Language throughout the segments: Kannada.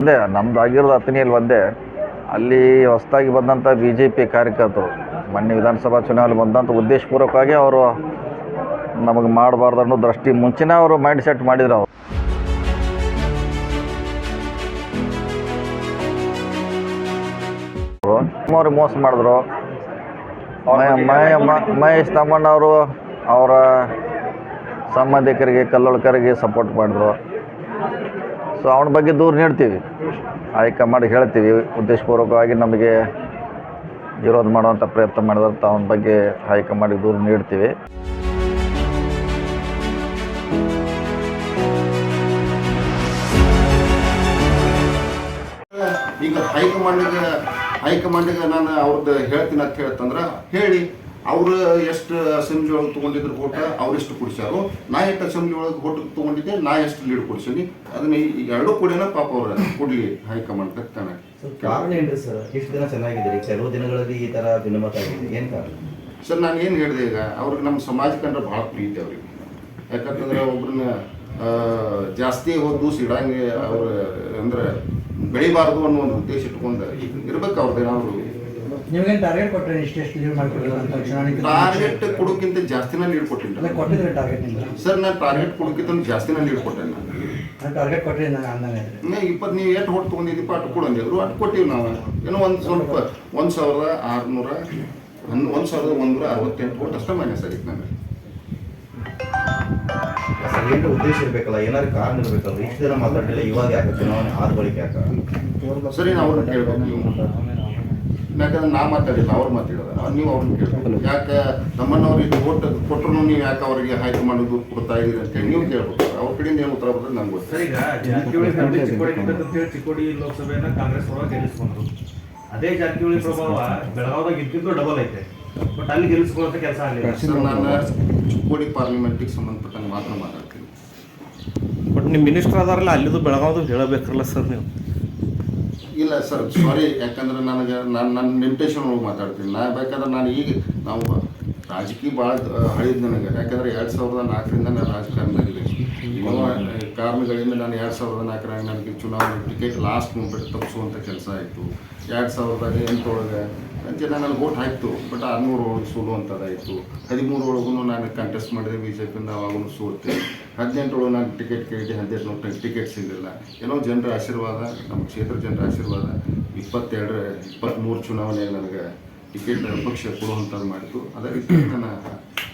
ಒಂದೇ ನಮ್ದು ಆಗಿರೋದು ಹತ್ತನೇಲಿ ಒಂದೇ ಅಲ್ಲಿ ಹೊಸದಾಗಿ ಬಂದಂಥ ಬಿ ಜೆ ಪಿ ಕಾರ್ಯಕರ್ತರು, ಮೊನ್ನೆ ವಿಧಾನಸಭಾ ಚುನಾವಣೆ ಬಂದಂಥ ಉದ್ದೇಶಪೂರ್ವಕವಾಗಿ ಅವರು ನಮಗೆ ಮಾಡಬಾರ್ದು ಅನ್ನೋ ದೃಷ್ಟಿ ಮುಂಚೆನೇ ಅವರು ಮೈಂಡ್ ಸೆಟ್ ಮಾಡಿದ್ರು ಅವರು. ಅವ್ರಿಗೆ ಮೋಸ ಮಾಡಿದ್ರು. ಮಹೇಶ್ ತಮ್ಮಣ್ಣವರು ಅವರ ಸಂಬಂಧಿಕರಿಗೆ, ಕಲ್ಲೊಳಕರಿಗೆ ಸಪೋರ್ಟ್ ಮಾಡಿದ್ರು. ಸೊ ಅವನ ಬಗ್ಗೆ ದೂರು ನೀಡ್ತೀವಿ. ಹೈಕಮಾಂಡ್ ಹೇಳ್ತೀವಿ. ಉದ್ದೇಶಪೂರ್ವಕವಾಗಿ ನಮಗೆ ವಿರೋಧ ಮಾಡುವಂಥ ಪ್ರಯತ್ನ ಮಾಡಿದಂಥ ಅವನ ಬಗ್ಗೆ ಹೈಕಮಾಂಡಿಗೆ ದೂರು ನೀಡ್ತೀವಿ. ಈಗ ಹೈಕಮಾಂಡಿಗೆ ಹೈಕಮಾಂಡಿಗೆ ನಾನು ಅವ್ರದ್ದು ಹೇಳ್ತೀನಿ ಅಂತ ಹೇಳ್ತಂದ್ರೆ ಹೇಳಿ. ಅವ್ರು ಎಷ್ಟು ಅಸೆಂಬ್ಲಿ ಒಳಗೆ ತೊಗೊಂಡಿದ್ರು ಓಟ ಅವ್ರೆಷ್ಟು ಕುಡಿಸ್ಯಾರು ನಾ ಎಷ್ಟು ಅಸೆಂಬ್ಲಿ ಒಳಗೆ ಓಟ್ ತೊಗೊಂಡಿದ್ದೆ ನಾ ಎಷ್ಟು ಲೀಡ್ ಕೊಡ್ಸೀನಿ ಅದನ್ನ ಈಗ ಎರಡೂ ಕೂಡಿನ ಪಾಪ ಅವ್ರ ಕೊಡ್ಲಿ ಹೈಕಮಾಂಡ್ ತಾನೆ. ಸರ್, ಕಾರಣ ಏನ್ರಿ ಸರ್? ಇಷ್ಟು ದಿನ ಚೆನ್ನಾಗಿದ್ದೀರಿ ಕೆಲವು ದಿನಗಳಲ್ಲಿ ಈ ತರ ಭಿನ್ನಮತ ಆಗಿದೆ ಏನ್ ಕಾರಣ? ಸರ್ ನಾನು ಏನು ಹೇಳಿದೆ ಈಗ ಅವ್ರಿಗೆ ನಮ್ಮ ಸಮಾಜ ಕಂಡ್ರೆ ಭಾಳ ಪ್ರೀತಿ ಅವ್ರಿಗೆ. ಯಾಕಂತಂದ್ರೆ ಒಬ್ರನ್ನ ಜಾಸ್ತಿ ಹೊದ್ದು ಸಿಡಂಗೆ ಅವ್ರ ಅಂದ್ರೆ ಬೆಳಿಬಾರ್ದು ಅನ್ನೋ ಒಂದು ಉದ್ದೇಶ ಇಟ್ಕೊಂಡು ಇರ್ಬೇಕು ಅವ್ರದ್ದು ಏನಾದ್ರು ನಿಮ್ಗೇನು ಟಾರ್ಗೆಟ್ ಕೊಟ್ಟರೆ ಇಷ್ಟೆಷ್ಟು ಲೀವ್ ಮಾಡ್ಕೊಡಿಲ್ಲ ಅಂತ ಚುನಾವಣೆ ಟಾರ್ಗೆಟ್ ಕೊಡೋಕ್ಕಿಂತ ಜಾಸ್ತಿನ ಲೀಡ್ ಕೊಟ್ಟಿಲ್ಲ. ಅಲ್ಲ ಕೊಟ್ಟಿದ್ರೆ ಟಾರ್ಗೆಟ್ ನಿಮ್ಗೆ ಸರ್ ನಾನು ಟಾರ್ಗೆಟ್ ಕೊಡೋಕ್ಕಿಂತ ಜಾಸ್ತಿನ ಲೀಡ್ ಕೊಟ್ಟೆ ನಾನು. ನಾನು ಟಾರ್ಗೆಟ್ ಕೊಟ್ಟರೆ ನಾನು ಇನ್ನು ಇಪ್ಪತ್ತು ನೀವು ಎಷ್ಟು ಹೊಟ್ಟು ತೊಗೊಂಡಿದ್ದೀಪ ಅಟ್ಟು ಕೊಡಂದಿದ್ರು ಅಟ್ಟು ಕೊಟ್ಟಿವಿ ನಾವು. ಏನೋ ಒಂದು ಸ್ವಲ್ಪ ಒಂದು ಸಾವಿರದ ಆರುನೂರ ಹನ್ ಒಂದು ಸಾವಿರದ ಒಂದೂರ ಅರವತ್ತೆಂಟು ಕೊಟ್ಟು ಅಷ್ಟೇ ಮೈನಸ್ ಆಗಿತ್ತು ನನಗೆ ಸರ್ ಏನು ಉದ್ದೇಶ ಇರಬೇಕಲ್ಲ? ಏನಾದ್ರು ಕಾರಣ ಇರಬೇಕಲ್ಲ? ಇಷ್ಟು ದಿನ ಮಾತಾಡಲಿಲ್ಲ ಇವಾಗ ಯಾಕೆ ಚುನಾವಣೆ ಆದ ಬಳಿಕ ಯಾಕೆ? ಸರಿ ನಾವು ಕೇಳ್ಬೇಕು ನೀವು ಯಾಕಂದ್ರೆ ನಾ ಮಾತಾಡಿಲ್ಲ ಅವ್ರು ಮಾತಾಡೋದು ನೀವು ಅವ್ರನ್ನ ಕೇಳ್ಬೇಕು ಯಾಕೆ ನಮ್ಮನ್ನು ಅವ್ರಿಗೆ ಓಟ್ ಕೊಟ್ಟರು ನೀವು ಯಾಕೆ ಅವರಿಗೆ ಆಯ್ಕೆ ಮಾಡೋದು ಕೊಡ್ತಾ ಇದೀರಿ ಅಂತೇಳಿ ನೀವು ಕೇಳ್ಬೇಕು. ಅವ್ರ ಕಡೆಯಿಂದ ಏನು ಉತ್ತರ ಬರ್ತದೆ ನಂಗೆ ಗೊತ್ತಿಲ್ಲ ಸರ್ ಈಗ ಜಾರಕಿಹೊಳಿ ಫ್ಯಾಮಿಲಿ ಚಿಕ್ಕೋಡಿ ಲೋಕಸಭೆಯನ್ನ ಕಾಂಗ್ರೆಸ್ ಒಳಗೆ ಗೆಲ್ಲಿಸ್ಕೊಂಡ್ರು. ಅದೇ ಜಾರಕಿಹೊಳಿ ಪ್ರಭಾವ ಬೆಳಗಾವದಾಗ ಇದ್ದಿದ್ದು ಡಬಲ್ ಐತೆ. ಬಟ್ ಅಲ್ಲಿ ಗೆಲ್ಲಿಸ್ಕೊಳ್ಳೋ ಕೆಲಸ ಆಗಲಿಲ್ಲ. ನಾನು ಚಿಕ್ಕೋಡಿ ಪಾರ್ಲಿಮೆಂಟಿಗೆ ಸಂಬಂಧಪಟ್ಟಂಗೆ ಮಾತ್ರ ಮಾತಾಡ್ತೀನಿ. ಬಟ್ ನಿಮ್ಮ ಮಿನಿಸ್ಟರ್ ಅದಾರಲ್ಲ ಅಲ್ಲಿದು ಬೆಳಗಾವದು ಹೇಳಬೇಕಲ್ಲ ಸರ್ ನೀವು? ಇಲ್ಲ ಸರ್ ಸಾರಿ ಯಾಕಂದ್ರೆ ನನಗೆ ನಾನು ನನ್ನ ಲಿಮಿಟೇಷನ್ ಒಳಗೆ ಮಾತಾಡ್ತೀನಿ. ನಾ ಬೇಕಾದ್ರೆ ನಾನು ಈಗ ನಾವು ರಾಜಕೀಯ ಭಾಳ ಹಳಿದ್ ನನಗೆ. ಯಾಕಂದ್ರೆ ಎರಡು ಸಾವಿರದ ನಾಲ್ಕರಿಂದ ನಾನು ರಾಜಕಾರಣದಲ್ಲಿ ಕಾರಣಗಳಿಂದ ನಾನು ಎರಡು ಸಾವಿರದ ನಾಲ್ಕರಾಗ ನನಗೆ ಚುನಾವಣೆ ಟಿಕೆಟ್ ಲಾಸ್ಟ್ ಮೂಮೆಂಟ್ ತಪ್ಪಿಸುವಂಥ ಕೆಲಸ ಆಯಿತು. ಎರಡು ಸಾವಿರದ ಎಂಟರೊಳಗೆ ನಾನು ನನಗೆ ಓಟ್ ಹಾಕ್ತು ಬಟ್ ಹದಿಮೂರು ಒಳಗೆ ಸೋಲುವಂಥದ್ದಾಯಿತು ಹದಿಮೂರು ಒಳಗೂ ನಾನು ಕಂಟೆಸ್ಟ್ ಮಾಡಿದೆ ಬಿ ಜೆ ಪಿಯಿಂದ ಅವಾಗೂ ಸೋತೆ ಹದಿನೆಂಟರೊಳಗೆ ನಾನು ಟಿಕೆಟ್ ಕೇಳಿ ಹದಿನೆಂಟು ಟಿಕೆಟ್ ಸಿಗಲಿಲ್ಲ ಏನೋ ಜನರ ಆಶೀರ್ವಾದ, ನಮ್ಮ ಕ್ಷೇತ್ರ ಜನರ ಆಶೀರ್ವಾದ. ಇಪ್ಪತ್ತೆರಡರ ಇಪ್ಪತ್ತ್ಮೂರು ಚುನಾವಣೆ ನನಗೆ ಟಿಕೆಟ್ ಪಕ್ಷ ಕೊಡುವಂಥದ್ದು ಮಾಡಿತು. ಅದೇ ರೀತಿ ನನ್ನ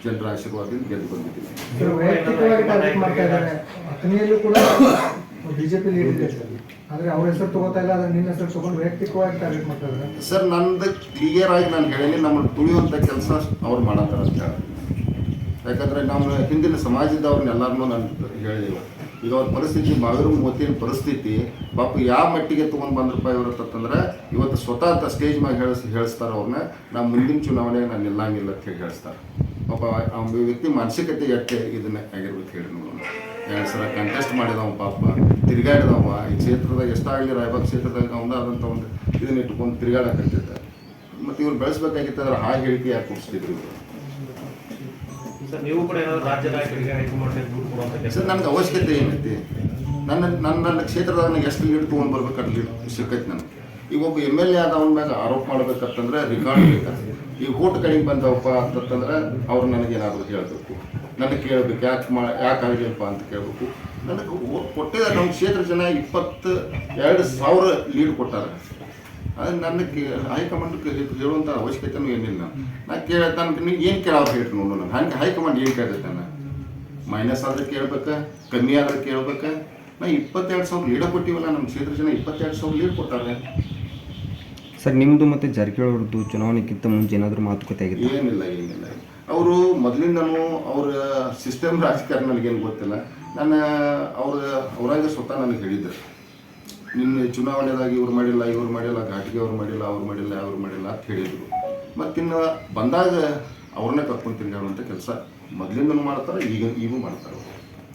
ಜನರ ಆಶೀರ್ವಾದದಿಂದ ಗೆದ್ದು ಬಂದಿದ್ದೀನಿ. ಬಿಜೆಪಿ ಲೀಡ್ ಇದೆ ಸರ್ ಆದರೆ ಅವ್ರ ಹೆಸರು ತಗೋತಾ ಇಲ್ಲ, ಆದ್ರೆ ನಿನ್ನ ಹೆಸರು ತಗೊಂಡು ವೈಯಕ್ತಿಕವಾಗಿ ಟಾರ್ಗೆಟ್ ಮಾಡ್ತಾರೆ. ಸರ್, ನಂದು ಕ್ಲಿಯರ್ ಆಗಿ ನಾನು ಹೇಳೀನಿ ನಮ್ಮನ್ನು ತುಳಿಯುವಂಥ ಕೆಲಸ ಅವ್ರು ಮಾಡತ್ತಾರ ಅಂತ ಹೇಳಿ. ಯಾಕಂದ್ರೆ ನಮ್ಮ ಹಿಂದಿನ ಸಮಾಜದವ್ರನ್ನ ಎಲ್ಲರನ್ನೂ ನಾನು ಹೇಳಿಲ್ಲ ಈಗ ಅವ್ರ ಪರಿಸ್ಥಿತಿ ಮಗರು ಮೂವತ್ತಿನ ಪರಿಸ್ಥಿತಿ. ಪಾಪ ಯಾವ ಮಟ್ಟಿಗೆ ತೊಗೊಂಡು ಬಂದ್ರಪ್ಪ ಇವ್ರತ್ತಂದ್ರೆ ಇವತ್ತು ಸ್ವತಃ ಸ್ಟೇಜ್ ಮ್ಯಾಗ ಹೇಳಿಸ್, ಹೇಳಿಸ್ತಾರೆ ಅವ್ರನ್ನ ನಾನು ಮುಂದಿನ ಚುನಾವಣೆಗೆ ನಾನು ನಿಲ್ಲಂಗಿಲ್ಲ ಅಂತ ಹೇಳಿ ಹೇಳ್ತಾರೆ ಪಾಪ ವ್ಯಕ್ತಿ ಮಾನಸಿಕತೆ ಎಟ್ಟೆ ಇದನ್ನ ಆಗಿರ್ಬೇಕು ಹೇಳಿ ನೋಡೋಣ ಎರಡು ಸಲ ಕಂಟೆಸ್ಟ್ ಮಾಡಿದವ ಪಾಪ. ತಿರುಗಾಡಿದವ ಈ ಕ್ಷೇತ್ರದಾಗ ಎಷ್ಟಾಗಲಿ ರಾಯಬಾಗ್ ಕ್ಷೇತ್ರದಾಗ ಅವನದಾದಂಥ ಒಂದು ಇದನ್ನ ಇಟ್ಕೊಂಡು ತಿರುಗಾಡಕತ್ತಿದ್ದ ಮತ್ತು ಇವ್ರು ಅದರ ಹಾಗೆ ಹೇಳಿಕೆ ಯಾಕೆ ಕೊಡಿಸ್ತಿದ್ರು ಇವರು. ಸರ್ ನೀವು ಕೂಡ ನನಗೆ ಅವಶ್ಯಕತೆ ಏನೈತಿ? ನನ್ನ ನನ್ನ ನನ್ನ ಕ್ಷೇತ್ರದಾಗ ನನಗೆ ಎಷ್ಟು ಲೀಡ್ ತೊಗೊಂಡು ಬರ್ಬೇಕು ಅದು ಲೀಡ್ ಸಿಕ್ಕೈತೆ ನನಗೆ. ಈಗ ಒಬ್ಬ ಎಂ ಎಲ್ ಎ ಆದವನ ಮ್ಯಾಗ ಆರೋಪ ಮಾಡ್ಬೇಕಂತಂದ್ರೆ ರಿಕಾರ್ಡ್ ಬೇಕಾಗ್ತದೆ ಈಗ ಓಟ್ ಕಡಿಮೆ ಬಂದವಪ್ಪ ಅಂತಂದ್ರೆ ಅವ್ರು ನನಗೇನಾದರೂ ಹೇಳಬೇಕು. ನನಗೆ ಕೇಳಬೇಕು ಯಾಕೆ ಮಾ ಯಾಕೆ ಆಗಿಲ್ಲಪ್ಪ ಅಂತ ಕೇಳಬೇಕು. ನನಗೆ ಕೊಟ್ಟಿದ್ದಾರೆ ನಮ್ಮ ಕ್ಷೇತ್ರ ಜನ ಇಪ್ಪತ್ತು ಎರಡು ಸಾವಿರ ಲೀಡ್ ಕೊಟ್ಟಾರೆ. ಅದು ನನಗೆ ಹೈಕಮಾಂಡ್ ಹೇಳುವಂಥ ಅವಶ್ಯಕತೆನೂ ಏನಿಲ್ಲ. ನಾನು ಕೇಳ ನನಗೆ ಏನು ಕೇಳೋರು ಹೇಳಿ ನೋಡೋಣ ನಾನು ಹಂಗೆ ಹೈಕಮಾಂಡ್ ಏನು ಕೇಳ್ತೈತೆ ನಾನು ಮೈನಸ್ ಆದ್ರೆ ಕೇಳ್ಬೇಕು ಕಮ್ಮಿ ಆದ್ರೆ ಕೇಳ್ಬೇಕು. ನಾ ಇಪ್ಪತ್ತೆರಡು ಸಾವಿರ ಲೀಡ ಕೊಟ್ಟಿವಲ್ಲ ನಮ್ಮ ಕ್ಷೇತ್ರ ಜನ ಇಪ್ಪತ್ತೆರಡು ಸಾವಿರ ಲೀಡ್ ಕೊಟ್ಟಾರೆ. ಸರ್ ನಿಮ್ಮದು ಮತ್ತು ಜಾರಕಿಹೊಳಿ ಅವ್ರದ್ದು ಚುನಾವಣೆಗಿಂತ ಮುಂಚೆ ಏನಾದರೂ ಮಾತುಕತೆ ಆಗಿದೆ ಏನಿಲ್ಲ ಏನಿಲ್ಲ. ಅವರು ಮೊದಲಿಂದನೂ ಅವ್ರ ಸಿಸ್ಟಮ್ ರಾಜಕಾರಣ ನನಗೇನು ಗೊತ್ತಿಲ್ಲ. ನಾನು ಅವ್ರ ಅವರಾಗ ಸ್ವತಃ ನನಗೆ ಹೇಳಿದ್ದೆ ನಿನ್ನೆ ಚುನಾವಣೆದಾಗ ಇವ್ರು ಮಾಡಿಲ್ಲ ಇವ್ರು ಮಾಡಿಲ್ಲ, ಘಾಟಿಗೆ ಅವ್ರು ಮಾಡಿಲ್ಲ ಅವ್ರು ಮಾಡಿಲ್ಲ ಅವ್ರು ಮಾಡಿಲ್ಲ ಅಂತ ಹೇಳಿದರು. ಮತ್ತಿನ್ನು ಬಂದಾಗ ಅವ್ರನ್ನೇ ಕರ್ಕೊಂಡು ತಿರುಗಾಡುವಂಥ ಕೆಲಸ ಮೊದಲಿಂದನೂ ಮಾಡ್ತಾರೆ, ಈಗ ಈಗೂ ಮಾಡ್ತಾರೆ.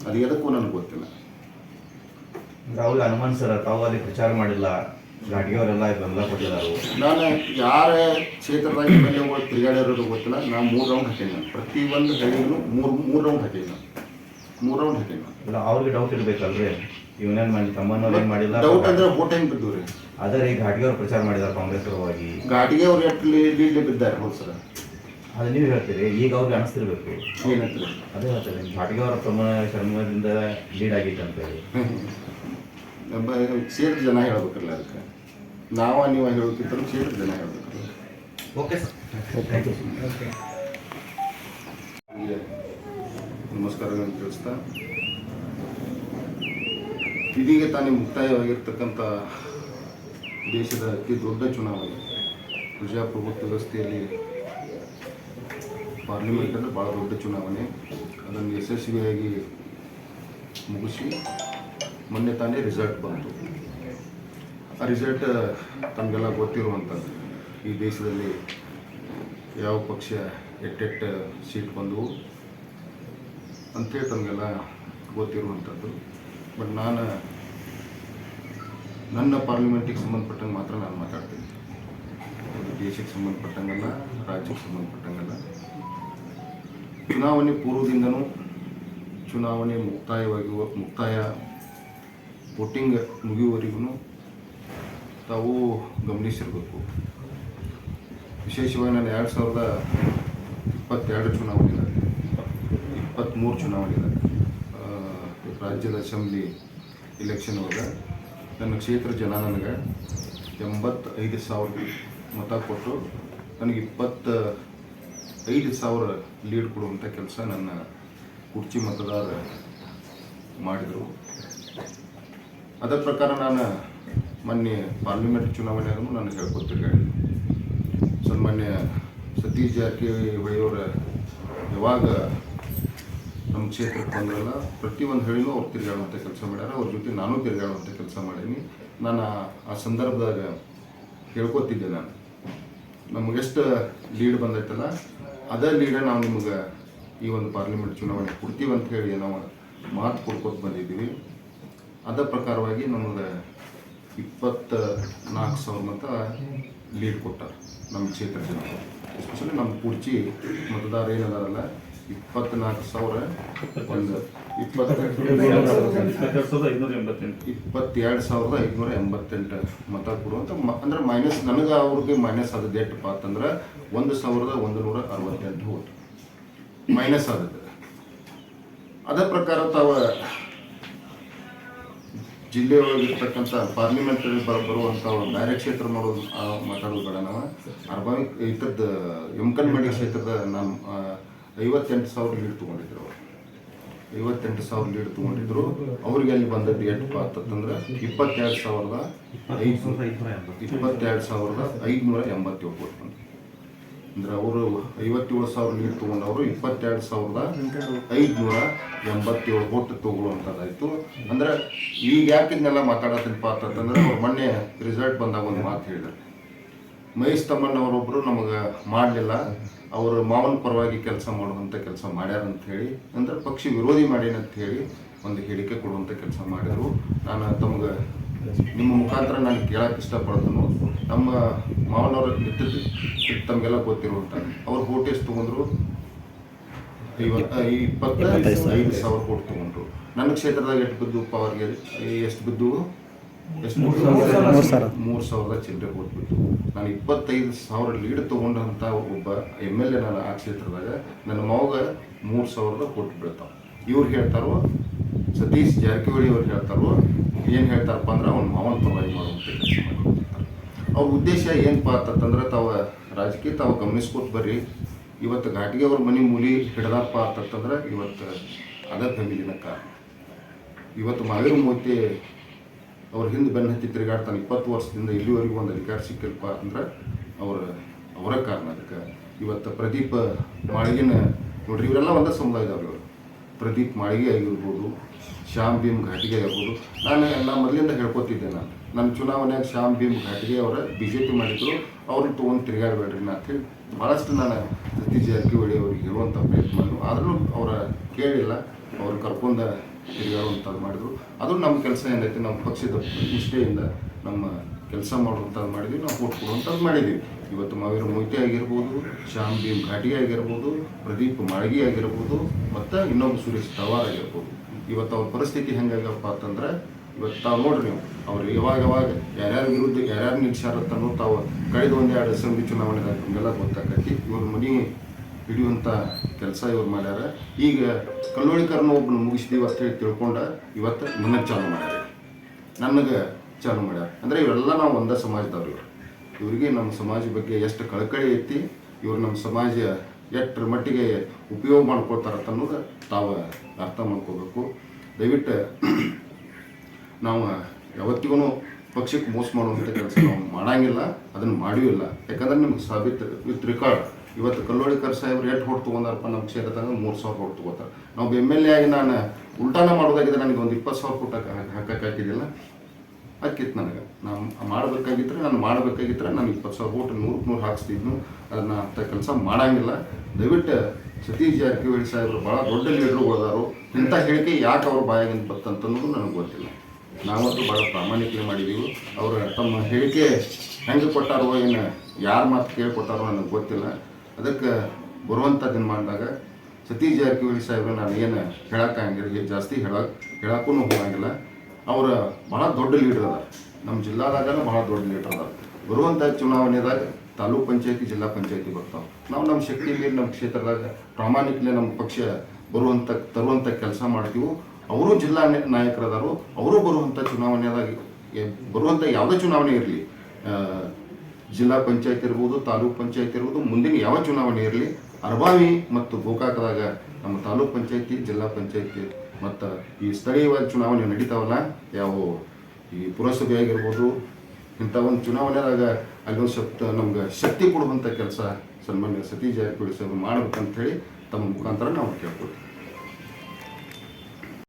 ಅದು ಎದಕ್ಕೂ ನನಗೆ ಗೊತ್ತಿಲ್ಲ. ರಾಹುಲ್ ಹನುಮಾನ್ ಸರ್, ತಾವು ಅಲ್ಲಿ ಪ್ರಚಾರ ಮಾಡಿಲ್ಲ. ಕೊಟ್ಟಿದ್ದಾರೆ ನಾನು ಯಾರ ಕ್ಷೇತ್ರದಾಗ ಎಗಳು ತಿರುಗಾಡಿರೋದು ಗೊತ್ತಿಲ್ಲ. ನಾನು ಮೂರು ರೌಂಡ್ ಹಾಕೀನಿ ನಾನು ಪ್ರತಿ ಒಂದು ಹಳ್ಳಿಗೂ ಮೂರು ಮೂರು ರೌಂಡ್ ಹಾಕೀನಿ ನಾನು ಮೂರು ರೌಂಡ್ ಹಾಕೀನಿ ನಾನು ಇಲ್ಲ ಅವ್ರಿಗೆ ಡೌಟ್ ಇರ್ಬೇಕಲ್ರಿ. ಇವನೇನ್ ಮಾಡಿ ತಮ್ಮನವ್ರು ಏನು ಮಾಡಿಲ್ಲ ಡೌಟ್ ಅಂದ್ರೆ ಓಟ್ ಹೆಂಗ್ ಬಿದ್ದು ರೀ ಅದೇ ರೀ ಘಾಟಿಗೆ ಅವ್ರು ಪ್ರಚಾರ ಮಾಡಿದಾರೆ ಕಾಂಗ್ರೆಸ್ ಪರವಾಗಿ. ಘಾಟಿಗೆ ಅವ್ರು ಎಷ್ಟು ಲೀಡ್ಲಿ ಬಿದ್ದಾರೆ? ಹೌದು ಸರ್. ಅದು ನೀವು ಹೇಳ್ತೀರಿ ಈಗ ಅವ್ರಿಗೆ ಅನಿಸ್ತಿರ್ಬೇಕು. ಏನಂತ ಅದೇ ಹೇಳ್ತಾರೆ ಘಾಟಿಗೆ ಅವರ ಪ್ರಮಾಣ ಶರ್ಮದಿಂದ ಲೀಡ್ ಆಗೈತೆ ಸೇರ್ ಜನ ಹೇಳ್ಬೇಕಲ್ಲ ಅದಕ್ಕೆ. ನಾವ ನೀವು ಹೇಳೋಕ್ಕಿಂತ ಸೇರ್ ಜನ ಹೇಳ್ಬೇಕಲ್ಲ. ಓಕೆ ಸರ್ ಥ್ಯಾಂಕ್ ಯು ನಿಮಗೆ ನಮಸ್ಕಾರಗಳನ್ನು ತಿಳಿಸ್ತಾ ಇದೀಗ ತಾನೇ ಮುಕ್ತಾಯವಾಗಿರ್ತಕ್ಕಂಥ ದೇಶದ ಅತಿ ದೊಡ್ಡ ಚುನಾವಣೆ. ಪ್ರಜಾಪ್ರಭುತ್ವ ವ್ಯವಸ್ಥೆಯಲ್ಲಿ ಪಾರ್ಲಿಮೆಂಟ್ ಅಂದರೆ ಭಾಳ ದೊಡ್ಡ ಚುನಾವಣೆ. ಅದನ್ನು ಯಶಸ್ವಿಯಾಗಿ ಮುಗಿಸಿ ಮೊನ್ನೆ ತಾನೇ ರಿಸಲ್ಟ್ ಬಂತು. ಆ ರಿಸಲ್ಟ್ ತಮಗೆಲ್ಲ ಗೊತ್ತಿರುವಂಥದ್ದು ಈ ದೇಶದಲ್ಲಿ ಯಾವ ಪಕ್ಷ ಎಟ್ಟೆಟ್ಟ ಸೀಟ್ ಬಂದವು ಅಂತೇಳಿ ತಮಗೆಲ್ಲ ಗೊತ್ತಿರುವಂಥದ್ದು ಬಟ್ ನಾನು, ನನ್ನ ಪಾರ್ಲಿಮೆಂಟಿಗೆ ಸಂಬಂಧಪಟ್ಟಂಗೆ ಮಾತ್ರ ನಾನು ಮಾತಾಡ್ತೀನಿ. ಅದು ದೇಶಕ್ಕೆ ಸಂಬಂಧಪಟ್ಟಂಗಲ್ಲ, ರಾಜ್ಯಕ್ಕೆ ಸಂಬಂಧಪಟ್ಟಂಗಲ್ಲ. ಚುನಾವಣೆ ಪೂರ್ವದಿಂದನೂ ಚುನಾವಣೆ ಮುಕ್ತಾಯವಾಗಿ, ಮುಕ್ತಾಯ ವೋಟಿಂಗ್ ಮುಗಿಯುವವರೆಗೂ ತಾವು ಗಮನಿಸಿರಬೇಕು. ವಿಶೇಷವಾಗಿ ನಾನು ಎರಡು ಸಾವಿರದ ಇಪ್ಪತ್ತೆರಡು ಚುನಾವಣೆ ಇಪ್ಪತ್ತ್ಮೂರು ಚುನಾವಣೆ ಇದೆ ಆ, ರಾಜ್ಯದ ಅಸೆಂಬ್ಲಿ ಇಲೆಕ್ಷನ್ ಒಳಗೆ ನನ್ನ ಕ್ಷೇತ್ರ ಜನ ನನಗೆ ಎಂಬತ್ತೈದು ಸಾವಿರ ಮತ ಕೊಟ್ಟು ನನಗೆ ಇಪ್ಪತ್ತ ಐದು ಸಾವಿರ ಲೀಡ್ ಕೊಡುವಂಥ ಕೆಲಸ ನನ್ನ ಕುರ್ಚಿ ಮತದಾರ ಮಾಡಿದರು. ಅದರ ಪ್ರಕಾರ ನಾನು ಮೊನ್ನೆ ಪಾರ್ಲಿಮೆಂಟ್ ಚುನಾವಣೆಯಾಗೂ ನಾನು ಹೇಳ್ಕೊತಿರ್ಗಾಡಿ ಸನ್ಮಾನ್ಯ ಸತೀಶ್ ಜಾರಕಿಹೊಳಿಯವರ ಯಾವಾಗ ನಮ್ಮ ಕ್ಷೇತ್ರಕ್ಕೆ ಬಂದ್ರಲ್ಲ, ಪ್ರತಿಯೊಂದು ಹೇಳಿನೂ ಅವ್ರು ತಿರ್ಗಾಡುವಂಥ ಕೆಲಸ ಮಾಡ್ಯಾರ. ಅವ್ರ ಜೊತೆ ನಾನು ತಿರ್ಗಾಡುವಂಥ ಕೆಲಸ ಮಾಡೀನಿ. ನಾನು ಆ- ಆ ಸಂದರ್ಭದಾಗ ಹೇಳ್ಕೊತಿದ್ದೆ ನಾನು. ನಮಗೆಷ್ಟು ಲೀಡ್ ಬಂದೈತಲ್ಲ, ಅದೇ ಲೀಡ ನಾವು ನಿಮ್ಗೆ ಈ ಒಂದು ಪಾರ್ಲಿಮೆಂಟ್ ಚುನಾವಣೆ ಕೊಡ್ತೀವಿ ಅಂತ ಹೇಳಿ ನಾವು ಮಾತು ಕೊಡ್ಕೊತ ಬಂದಿದ್ದೀವಿ. ಅದ ಪ್ರಕಾರವಾಗಿ ನಮಗೆ ಇಪ್ಪತ್ತ ನಾಲ್ಕು ಸಾವಿರ ಮತ ಲೀಡ್ ಕೊಟ್ಟಾರ ನಮ್ಮ ಕ್ಷೇತ್ರ ಜನ ಎಸ್ಪೆಷಲಿ ನಮ್ಮ ಕುರ್ಚಿ ಮತದಾರ ಏನದಾರಲ್ಲ, ಇಪ್ಪತ್ನಾಲ್ಕು ಸಾವಿರ ಒಂದು ಇಪ್ಪತ್ತು ಇಪ್ಪತ್ತೆರಡು ಸಾವಿರದ ಐದುನೂರ ಎಂಬತ್ತೆಂಟು ಮತ ಕೊಡುವಂಥ ಮ, ಅಂದ್ರೆ ಮೈನಸ್ ನನಗೆ ಅವ್ರಿಗೆ ಮೈನಸ್ ಆದದ್ದು ಎಷ್ಟಪ್ಪ ಅಂತಂದ್ರೆ ಒಂದು ಸಾವಿರದ ಒಂದು ನೂರ ಅರವತ್ತೆಂಟು ಓಟ್ ಮೈನಸ್ ಆದದ್ದು. ಅದರ ಪ್ರಕಾರ ತಾವ ಜಿಲ್ಲೆ ಒಳಗಿರ್ತಕ್ಕಂಥ ಪಾರ್ಲಿಮೆಂಟ್ ಬರುವಂಥ ಬ್ಯಾರೆ ಕ್ಷೇತ್ರ ಮಾಡೋದು ಮಾತಾಡೋದು ಬೇಡ ನಾವು. ಅರ್ಬನ್ ಇತರದ್ದು ಎಮ್ಕನ್ಮಡಿ ಕ್ಷೇತ್ರದ ಆ, ಐವತ್ತೆಂಟು ಸಾವಿರ ಲೀಡ್ ತೊಗೊಂಡಿದ್ರು ಅವರು. ಐವತ್ತೆಂಟು ಸಾವಿರ ಲೀಡ್ ತೊಗೊಂಡಿದ್ರು. ಅವ್ರಿಗೆ ಅಲ್ಲಿ ಬಂದದ್ದು ಎಷ್ಟಪ್ಪ ಅಂತಂದ್ರೆ ಇಪ್ಪತ್ತೆರಡು ಸಾವಿರದ ಐದು ಇಪ್ಪತ್ತೆರಡು ಸಾವಿರದ ಐದುನೂರ ಎಂಬತ್ತೇಳು. ಕೋಟಿ ಬಂತು ಅಂದ್ರೆ ಅವರು ಐವತ್ತೇಳು ಸಾವಿರ ನೀರು ತೊಗೊಂಡವರು ಇಪ್ಪತ್ತೆರಡು ಸಾವಿರದ ಐದುನೂರ ಎಂಬತ್ತೇಳು ಕೋಟಿ ತಗೊಳ್ಳುವಂಥದ್ದಾಯ್ತು ಅಂದ್ರೆ ಈಗ ಯಾಕೆ ಇದನ್ನೆಲ್ಲ ಅಂತಂದ್ರೆ ಅವ್ರು ಮೊನ್ನೆ ರಿಸಲ್ಟ್ ಬಂದಾಗ ಒಂದು ಮಾತು ಹೇಳಿದ್ರು. ಮಹೇಶ್ ತಮ್ಮಣ್ಣವರೊಬ್ಬರು ನಮಗೆ ಮಾಡಲಿಲ್ಲ. ಅವರು ಮಾವನ ಪರವಾಗಿ ಕೆಲಸ ಮಾಡುವಂಥ ಕೆಲಸ ಮಾಡ್ಯಾರ ಅಂತ ಹೇಳಿ ಅಂದ್ರೆ ಪಕ್ಷಿ ವಿರೋಧಿ ಮಾಡ್ಯಾನಂತ ಹೇಳಿ ಒಂದು ಹೇಳಿಕೆ ಕೊಡುವಂಥ ಕೆಲಸ ಮಾಡಿದರು. ನಾನು ತಮ್ಗೆ ನಿಮ್ಮ ಮುಖಾಂತರ ನಾನು ಕೇಳಕ್ಕೆ ಇಷ್ಟಪಡ್ತೀನಿ ನಮ್ಮ ಮಾವನವ್ರ ತಮಗೆಲ್ಲ ಗೊತ್ತಿರುವಂತ. ಅವ್ರು ಕೋಟಿ ಎಷ್ಟು ತೊಗೊಂಡ್ರು ಇಪ್ಪತ್ತೈದು ಐದು ಸಾವಿರ ಕೋಟಿ ತೊಗೊಂಡ್ರು. ನನ್ನ ಕ್ಷೇತ್ರದಾಗ ಎಷ್ಟು ಬಿದ್ದು ಪವರ್ಗೆ ಎಷ್ಟು ಬಿದ್ದು ಎಷ್ಟು ಮೂರು ಸಾವಿರದ ಚಿಲ್ಲರೆ ಕೋಟಿ ಬಿದ್ದು ನಾನು ಇಪ್ಪತ್ತೈದು ಸಾವಿರ ಲೀಡ್ ತೊಗೊಂಡಂಥ ಒಬ್ಬ ಎಂ ಎಲ್ ಎ ನಾನು ಆ ಕ್ಷೇತ್ರದಾಗ. ನನ್ನ ಮಗ ಮೂರು ಸಾವಿರದ ಕೋಟಿ ಬೀಳ್ತಾವೆ ಇವ್ರು ಹೇಳ್ತಾರೋ ಸತೀಶ್ ಜಾರಕಿಹೊಳಿ ಅವ್ರು ಹೇಳ್ತಾರೋ, ಏನು ಹೇಳ್ತಾರಪ್ಪ ಅಂದ್ರೆ ಅವ್ನ ಮಾವನ ಪರವಾಗಿ ಮಾಡುವಂಥ ಕೆಲಸ ಅವ್ರ ಉದ್ದೇಶ ಏನಪ್ಪ ಅಂತಂದ್ರೆ ತಾವು ರಾಜಕೀಯ ತಾವು ಗಮನಿಸ್ಕೊತ ಬರ್ರಿ. ಇವತ್ತು ಘಾಟಿಗೆ ಅವ್ರ ಮನೆ ಮೂಲಿ ಹಿಡ್ದಪ್ಪ ಅಂತಂದ್ರೆ ಇವತ್ತು ಅದ ಫ್ಯಾಮಿಲಿನ ಕಾರಣ. ಇವತ್ತು ಮಾವೇರು ಮೂರ್ತಿ ಅವ್ರ ಹಿಂದೆ ಬೆನ್ನ ಹತ್ತಿ ತಿರುಗಾಡ್ತಾನೆ ಇಪ್ಪತ್ತು ವರ್ಷದಿಂದ ಇಲ್ಲಿವರೆಗೂ ಒಂದು ಅಧಿಕಾರ ಸಿಕ್ಕಿಲ್ಪ ಅಂದ್ರೆ ಅವ್ರ, ಅವರ ಕಾರಣ ಅದಕ್ಕೆ. ಇವತ್ತು ಪ್ರದೀಪ್ ಮಾಳಿಗಿನ ನೋಡ್ರಿ, ಇವರೆಲ್ಲ ಒಂದೇ ಸಮುದಾಯದವ್ರು ಇವರು. ಪ್ರದೀಪ್ ಮಾಳಿಗೆ ಆಗಿರ್ಬೋದು, ಶ್ಯಾಮ್ ಭೀಮ್ ಘಾಟಿಗೆ ಆಗಿರ್ಬೋದು. ನಾನು ನಾ ಮೊದಲಿಂದ ಹೇಳ್ಕೊತಿದ್ದೆ ನಾನು. ನಮ್ಮ ಚುನಾವಣೆಯಾಗ ಶ್ಯಾಮ್ ಭೀಮ್ ಘಾಟಿಗೆ ಅವರ ಬಿ ಜೆ ಪಿ ಮಾಡಿದ್ರು. ಅವ್ರನ್ನ ತೊಗೊಂಡು ತಿರುಗಾಡಬೇಡ್ರಿ ನಾ ಅಂತೇಳಿ ಭಾಳಷ್ಟು ನಾನು ಸತೀಶ್ ಜಾರಕಿಹೊಳಿ ಅವ್ರಿಗೆ ಹೇಳುವಂಥ ಪ್ರಯತ್ನ ಮಾಡಿದ್ರು. ಆದರೂ ಅವರ ಕೇಳಿಲ್ಲ. ಅವ್ರು ಕರ್ಕೊಂಡು ತಿರುಗಾಡುವಂಥದ್ದು ಮಾಡಿದ್ರು. ಅದು ನಮ್ಮ ಕೆಲಸ ಏನೈತೆ ನಮ್ಮ ಪಕ್ಷದ ನಿಷ್ಠೆಯಿಂದ ನಮ್ಮ ಕೆಲಸ ಮಾಡುವಂಥದ್ದು ಮಾಡಿದ್ವಿ, ನಾವು ಓಟ್ ಕೊಡುವಂಥದ್ದು ಮಾಡಿದ್ವಿ. ಇವತ್ತು ಮಾವೀರ ಮೊಯ್ತೆ ಆಗಿರ್ಬೋದು, ಶ್ಯಾಮ್ ಭೀಮ್ ಘಾಟಿ ಆಗಿರ್ಬೋದು, ಪ್ರದೀಪ್ ಮಾಳ್ಗಿ ಆಗಿರ್ಬೋದು, ಮತ್ತು ಇನ್ನೊಬ್ಬ ಸುರೇಶ್ ತವಾರ್ ಆಗಿರ್ಬೋದು. ಇವತ್ತು ಅವ್ರ ಪರಿಸ್ಥಿತಿ ಹೆಂಗಾಗಪ್ಪ ಅಂತಂದ್ರೆ, ಇವತ್ತು ತಾವು ನೋಡ್ರಿ ನೀವು, ಅವ್ರು ಯಾವಾಗ ಯಾವಾಗ, ಯಾರ್ಯಾರ ವಿರುದ್ಧ, ಯಾರ್ಯಾರು ನಿಲ್ಸಾರತ್ತನ್ನೋ ತಾವು ಕಳೆದ ಒಂದೆರಡು ಅಸೆಂಬ್ಲಿ ಚುನಾವಣೆದಾಗ ನಮಗೆಲ್ಲ ಗೊತ್ತಾಗತ್ತಿ ಇವ್ರ ಮನೆ ಹಿಡಿಯುವಂಥ ಕೆಲಸ ಇವ್ರು ಮಾಡ್ಯಾರ. ಈಗ ಕಲ್ಲೋಳಿಕರನ್ನ ಒಬ್ಬನ ಮುಗಿಸಿದೀವಿ ಹೇಳಿ ತಿಳ್ಕೊಂಡ ಇವತ್ತು ನನಗೆ ಚಾಲು ಮಾಡ್ಯಾರ. ನನಗೆ ಚಾಲು ಮಾಡ್ಯಾರ. ಅಂದ್ರೆ ಇವೆಲ್ಲ ನಾವು ಒಂದೇ ಸಮಾಜದವ್ರು ಇವ್ರು. ಇವರಿಗೆ ನಮ್ಮ ಸಮಾಜ ಬಗ್ಗೆ ಎಷ್ಟು ಕಳಕಳಿ ಐತಿ, ಇವ್ರು ನಮ್ಮ ಸಮಾಜ ಎಷ್ಟರ ಮಟ್ಟಿಗೆ ಉಪಯೋಗ ಮಾಡ್ಕೊಳ್ತಾರ ಅನ್ನೋದು ತಾವು ಅರ್ಥ ಮಾಡ್ಕೋಬೇಕು. ದಯವಿಟ್ಟು ನಾವು ಯಾವತ್ತಿಗೂ ಪಕ್ಷಕ್ಕೆ ಮೋಸ ಮಾಡುವಂಥ ಕೆಲಸ ನಾವು ಮಾಡಂಗಿಲ್ಲ, ಅದನ್ನು ಮಾಡಿಯೂ ಇಲ್ಲ. ಯಾಕಂದ್ರೆ ನಿಮ್ಗೆ ಸಾಬೀತು ವಿತ್ ರೆಕಾರ್ಡ್ ಇವತ್ತು ಕಲ್ಲೋಳಿಕರ್ ಸಾಹೇಬ್ರು ಎಷ್ಟು ಹೊಟ್ಟು ತೊಗೊಂಡಾರಪ್ಪ ನಮ್ಮ ಕ್ಷೇತ್ರದಾಗ? ಮೂರು ಸಾವಿರ ಹೊಟ್ಟು ತೊಗೋತಾರೆ. ನಾವು ಎಂ ಎಲ್ ಎ ಆಗಿ ನಾನು ಉಲ್ಟಾನ ಮಾಡೋದಾಗಿದ್ರೆ ನನಗೆ ಒಂದು ಇಪ್ಪತ್ತು ಸಾವಿರ ಕೊಟ್ಟು ಹಾಕಕ್ಕೆ ಹಾಕಿದ್ದಿಲ್ಲ ಅಕ್ಕಿತ್ತು ನನಗೆ. ನಾನು ಮಾಡಬೇಕಾಗಿದ್ರೆ ನಾನು ಮಾಡಬೇಕಾಗಿದ್ರೆ ನಾನು ಇಪ್ಪತ್ತು ಸಾವಿರ ಓಟ್ ನೂರಕ್ಕೆ ನೂರು ಹಾಕ್ಸ್ತಿದ್ನು. ಅದನ್ನು ಅಂಥ ಕೆಲಸ ಮಾಡಂಗಿಲ್ಲ. ದಯವಿಟ್ಟು ಸತೀಶ್ ಜಾರಕಿಹೊಳಿ ಸಾಹೇಬರು ಭಾಳ ದೊಡ್ಡ ಲೀಡ್ರು ಹೋದಾರು ಇಂಥ ಹೇಳಿಕೆ ಯಾಕೆ ಅವ್ರ ಬಾಯಾಗಿಂದ ಬತ್ತಂತ ಅನ್ನೋದು ನನಗೆ ಗೊತ್ತಿಲ್ಲ. ನಾವಂತೂ ಭಾಳ ಪ್ರಾಮಾಣಿಕತೆ ಮಾಡಿದ್ದೀವಿ ಅವರು ತಮ್ಮ ಹೇಳಿಕೆ ಹೆಂಗೆ ಕೊಟ್ಟಾರೋ ಏನು ಯಾರ ಮಾತು ಕೇಳಿಕೊಟ್ಟಾರೋ ನನಗೆ ಗೊತ್ತಿಲ್ಲ. ಅದಕ್ಕೆ ಬರುವಂಥ ದಿನಮಾನದಾಗ ಸತೀಶ್ ಜಾರಕಿಹೊಳಿ ಸಾಹೇಬ್ರು ನಾನು ಏನು ಹೇಳೋಕ್ಕಾಗಿಲ್ಲ ಜಾಸ್ತಿ ಹೇಳಕ್ಕೆ ಹೇಳೋಕ್ಕೂ ಹೋಗಂಗಿಲ್ಲ. ಅವ್ರ ಬಹಳ ದೊಡ್ಡ ಲೀಡರ್ ಅದಾರ. ನಮ್ಮ ಜಿಲ್ಲಾದಾಗ ಬಹಳ ದೊಡ್ಡ ಲೀಡರ್ ಅದಾರ. ಬರುವಂಥ ಚುನಾವಣೆದಾಗ ತಾಲೂಕ್ ಪಂಚಾಯತಿ, ಜಿಲ್ಲಾ ಪಂಚಾಯತಿ ಬರ್ತಾವೆ. ನಾವು ನಮ್ಮ ಶಕ್ತಿಯಲ್ಲಿ ನಮ್ಮ ಕ್ಷೇತ್ರದಾಗ ಪ್ರಾಮಾಣಿಕಲೆ ನಮ್ಮ ಪಕ್ಷ ಬರುವಂಥ ತರುವಂಥ ಕೆಲಸ ಮಾಡ್ತೀವಿ, ಅವರು ಜಿಲ್ಲಾ ನಾಯಕರದಾರು, ಅವರು ಬರುವಂಥ ಚುನಾವಣೆದಾಗ ಬರುವಂತ ಯಾವುದೇ ಚುನಾವಣೆ ಇರಲಿ. ಜಿಲ್ಲಾ ಪಂಚಾಯತ್ ಇರ್ಬೋದು, ತಾಲೂಕ್ ಪಂಚಾಯತ್ ಇರ್ಬೋದು, ಮುಂದಿನ ಯಾವ ಚುನಾವಣೆ ಇರಲಿ, ಅರ್ಬಾವಿ ಮತ್ತು ಗೋಕಾಕದಾಗ ನಮ್ಮ ತಾಲೂಕ್ ಪಂಚಾಯತಿ, ಜಿಲ್ಲಾ ಪಂಚಾಯತಿ ಮತ್ತು ಈ ಸ್ಥಳೀಯವಾದ ಚುನಾವಣೆ ನಡೀತಾವಲ್ಲ? ಯಾವ ಈ ಪುರಸಭೆ ಆಗಿರ್ಬೋದು, ಇಂಥ ಒಂದು ಚುನಾವಣೆದಾಗ ಒಂದು ಶಕ್ತ ನಮ್ಗೆ ಶಕ್ತಿ ಕೊಡುವಂಥ ಕೆಲಸ ಸನ್ಮಾನ್ಯ ಸತೀಶ್ ಜಾರಕಿಹೊಳಿ ಸರ್ ಮಾಡ್ಬೇಕಂತ ಹೇಳಿ ತಮ್ಮ ಮುಖಾಂತರ ನಾವು ಕೇಳ್ಕೊಳ್ತೀವಿ.